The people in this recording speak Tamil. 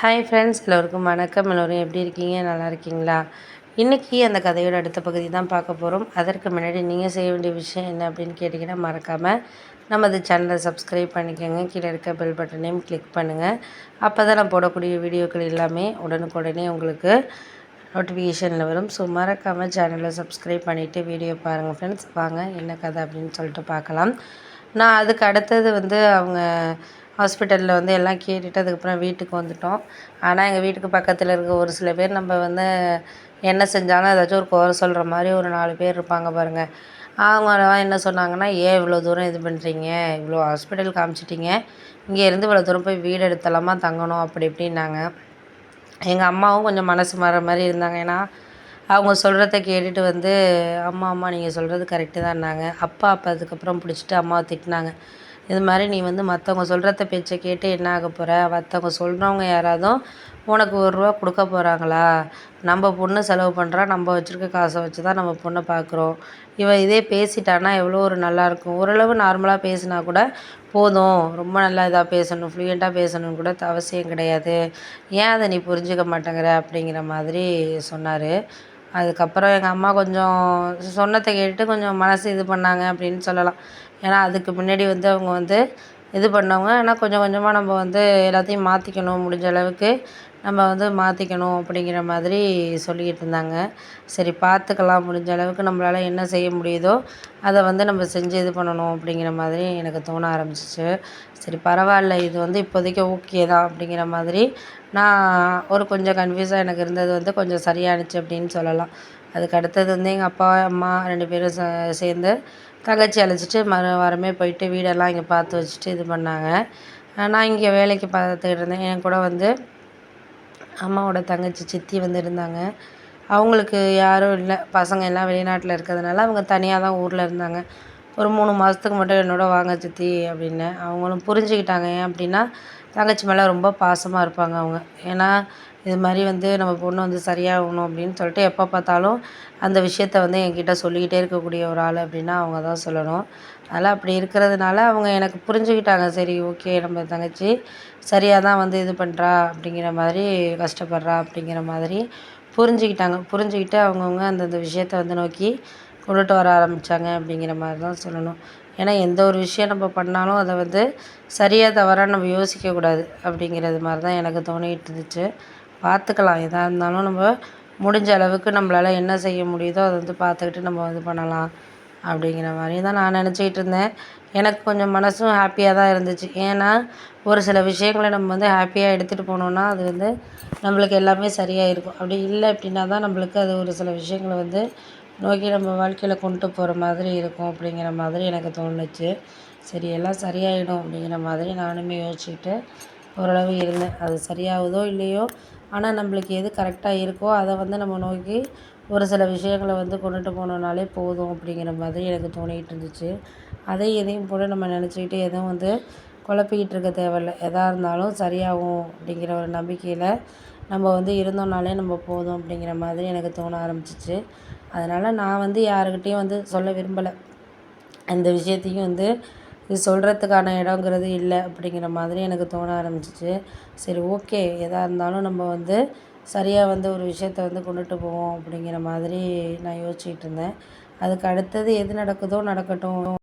ஹாய் ஃப்ரெண்ட்ஸ் எல்லோருக்கும் வணக்கம். எல்லோரும் எப்படி இருக்கீங்க? நல்லா இருக்கீங்களா? இன்றைக்கி அந்த கதையோட அடுத்த பகுதி தான் பார்க்க போகிறோம் அதற்கு முன்னாடி நீங்கள் செய்ய வேண்டிய விஷயம் என்ன அப்படின்னு கேட்டிங்கன்னா மறக்காமல் நமது சேனலை சப்ஸ்கிரைப் பண்ணிக்கோங்க. கீழே இருக்க பெல் பட்டனையும் கிளிக் பண்ணுங்கள் அப்போ தான் நான் போடக்கூடிய வீடியோக்கள் எல்லாமே உடனுக்குடனே உங்களுக்கு நோட்டிஃபிகேஷனில் வரும். ஸோ மறக்காமல் சேனலை சப்ஸ்கிரைப் பண்ணிவிட்டு வீடியோ பாருங்கள் ஃப்ரெண்ட்ஸ் வாங்க என்ன கதை அப்படின்னு சொல்லிட்டு பார்க்கலாம். நான் அதுக்கு அடுத்தது வந்து அவங்க ஹாஸ்பிட்டலில் வந்து எல்லாம் கேட்டுட்டு அதுக்கப்புறம் வீட்டுக்கு வந்துட்டோம். ஆனால் எங்கள் வீட்டுக்கு பக்கத்தில் இருக்க ஒரு சில பேர் நம்ம வந்து என்ன செஞ்சாலும் ஏதாச்சும் ஒரு குறை சொல்கிற மாதிரி ஒரு நாலு பேர் இருப்பாங்க பாருங்கள் அவங்களாம் என்ன சொன்னாங்கன்னா ஏன் இவ்வளோ தூரம் இது பண்ணுறீங்க இவ்வளோ ஹாஸ்பிட்டல் காமிச்சிட்டிங்க. இங்கேருந்து இவ்வளோ தூரம் போய் வீடு எடுத்தலாமா தங்கணும்? அப்படி இப்படின்னாங்க. எங்கள் அம்மாவும் கொஞ்சம் மனசு மாற மாதிரி இருந்தாங்க. ஏன்னா அவங்க சொல்கிறத கேட்டுட்டு வந்து அம்மா அம்மா நீங்கள் சொல்கிறது கரெக்டு தான்னாங்க. அப்பா அப்போ அதுக்கப்புறம் பிடிச்சிட்டு அம்மாவை திட்டினாங்க. இது மாதிரி நீ வந்து மற்றவங்க சொல்கிறத பேச்சை கேட்டு என்ன ஆக போகிற மற்றவங்க சொல்கிறவங்க யாராவதும் உனக்கு ஒரு ரூபா கொடுக்க போகிறாங்களா நம்ம பொண்ணு செலவு பண்ணுறா நம்ம வச்சுருக்க காசை வச்சு தான் நம்ம பொண்ணை பார்க்குறோம் இவன் இதே பேசிட்டானா எவ்வளோ ஒரு நல்லாயிருக்கும் ஓரளவு நார்மலாக பேசினா கூட போதும். ரொம்ப நல்லா இதாக பேசணும் ஃப்ளூயண்ட்டாக பேசணும்னு கூட அவசியம் கிடையாது. ஏன் அதை நீ புரிஞ்சுக்க மாட்டேங்கிற? அப்படிங்கிற மாதிரி சொன்னார். அதுக்கப்புறம் எங்கள் அம்மா கொஞ்சம் சொன்னதை கேட்டு கொஞ்சம் மனசு இது பண்ணாங்க அப்படின்னு சொல்லலாம். ஏன்னா அதுக்கு முன்னாடி வந்து அவங்க வந்து இது பண்ணவங்க. ஆனால் கொஞ்சம் கொஞ்சமாக நம்ம வந்து எல்லாத்தையும் மாற்றிக்கணும் முடிஞ்ச அளவுக்கு. நம்ம வந்து மாற்றிக்கணும் அப்படிங்கிற மாதிரி சொல்லிக்கிட்டு இருந்தாங்க. சரி பார்த்துக்கலாம் முடிஞ்ச அளவுக்கு நம்மளால் என்ன செய்ய முடியுதோ அதை வந்து நம்ம செஞ்சு இது பண்ணணும் அப்படிங்கிற மாதிரி எனக்கு தோண ஆரம்பிச்சிச்சு. சரி பரவாயில்ல. இது வந்து இப்போதைக்கு ஓகே தான் அப்படிங்கிற மாதிரி நான் ஒரு கொஞ்சம் கன்ஃபியூஸாக எனக்கு இருந்தது வந்து கொஞ்சம் சரியானுச்சு அப்படின்னு சொல்லலாம். அதுக்கு அடுத்தது வந்து எங்கள் அப்பா அம்மா ரெண்டு பேரும் சேர்ந்து தங்கச்சி அழைச்சிட்டு மறு வாரமே போயிட்டு வீடெல்லாம் இங்கே பார்த்து வச்சுட்டு இது பண்ணாங்க. நான் இங்கே வேலைக்கு பார்த்துக்கிட்டு இருந்தேன். என் கூட வந்து அம்மாவோட தங்கச்சி சித்தி வந்து இருந்தாங்க. அவங்களுக்கு யாரும் இல்லை. பசங்க எல்லாம் வெளிநாட்டில் இருக்கிறதுனால அவங்க தனியாக தான் ஊரில் இருந்தாங்க. ஒரு மூணு மாதத்துக்கு மட்டும் என்னோட வாங்க சித்தி அப்படின்னேன் அவங்களும் புரிஞ்சுக்கிட்டாங்க. ஏன் அப்படின்னா தங்கச்சி மேலே ரொம்ப பாசமாக இருப்பாங்க அவங்க. ஏன்னா இது மாதிரி வந்து நம்ம பொண்ணு வந்து சரியாகணும் அப்படின்னு சொல்லிட்டு எப்போ பார்த்தாலும் அந்த விஷயத்த வந்து என்கிட்ட சொல்லிக்கிட்டே இருக்கக்கூடிய ஒரு ஆள் அப்படின்னா அவங்க தான் சொல்லணும். அதனால் அப்படி இருக்கிறதுனால அவங்க எனக்கு புரிஞ்சுக்கிட்டாங்க. சரி ஓகே நம்ம தங்கச்சி சரியாக தான் வந்து இது பண்ணுறா அப்படிங்கிற மாதிரி கஷ்டப்படுறா அப்படிங்கிற மாதிரி புரிஞ்சுக்கிட்டாங்க. புரிஞ்சுக்கிட்டு அவங்கவுங்க அந்தந்த விஷயத்த வந்து நோக்கி கொண்டுட்டு வர ஆரம்பித்தாங்க அப்படிங்கிற மாதிரி தான் சொல்லணும். ஏன்னா எந்த ஒரு விஷயம் நம்ம பண்ணாலும் அதை வந்து சரியாக தவறாக நம்ம யோசிக்கக்கூடாது அப்படிங்கிறது மாதிரி தான் எனக்கு தோணிகிட்டு இருந்துச்சு. பார்த்துக்கலாம். எதாக இருந்தாலும் நம்ம முடிஞ்ச அளவுக்கு நம்மளால் என்ன செய்ய முடியுதோ அதை வந்து பார்த்துக்கிட்டு நம்ம இது பண்ணலாம் அப்படிங்கிற மாதிரி தான் நான் நினச்சிக்கிட்டு இருந்தேன். எனக்கு கொஞ்சம் மனசும் ஹாப்பியாக தான் இருந்துச்சு. ஏன்னா ஒரு சில விஷயங்களை நம்ம வந்து ஹாப்பியாக எடுத்துகிட்டு போனோம்னா அது வந்து நம்மளுக்கு எல்லாமே சரியாக இருக்கும் அப்படி இல்லை அப்படின்னா தான் நம்மளுக்கு அது ஒரு சில விஷயங்களை வந்து நோக்கி நம்ம வாழ்க்கையில் கொண்டுட்டு போகிற மாதிரி இருக்கும் அப்படிங்கிற மாதிரி எனக்கு தோணுச்சு. சரி எல்லாம் சரியாயிடும் அப்படிங்கிற மாதிரி நானுமே யோசிச்சுக்கிட்டு ஓரளவு இருந்தேன். அது சரியாகுதோ இல்லையோ ஆனால் நம்மளுக்கு எது கரெக்டாக இருக்கோ அதை வந்து நம்ம நோக்கி ஒரு சில விஷயங்களை வந்து கொண்டுட்டு போனோம்னாலே போதும் அப்படிங்கிற மாதிரி எனக்கு தோணிக்கிட்டு இருந்துச்சு. அதையும் எதையும் போல் நம்ம நினச்சிக்கிட்டு எதுவும் வந்து குழப்பிக்கிட்டு இருக்க தேவையில்ல. எதாக இருந்தாலும் சரியாகும் அப்படிங்கிற ஒரு நம்பிக்கையில் நம்ம வந்து இருந்தோம்னாலே நம்ம போதும் அப்படிங்கிற மாதிரி எனக்கு தோண ஆரம்பிச்சிச்சு. அதனால் நான் வந்து யாருக்கிட்டேயும் வந்து சொல்ல விரும்பலை. அந்த விஷயத்தையும் வந்து இது சொல்கிறதுக்கான இடங்கிறது இல்லை அப்படிங்கிற மாதிரி எனக்கு தோண ஆரம்பிச்சிச்சு. சரி ஓகே. எதாக இருந்தாலும் நம்ம வந்து சரியாக வந்து ஒரு விஷயத்த வந்து கொண்டுட்டு போவோம் அப்படிங்கிற மாதிரி நான் யோசிச்சிக்கிட்டு இருந்தேன். அதுக்கு அடுத்தது எது நடக்குதோ நடக்கட்டும்.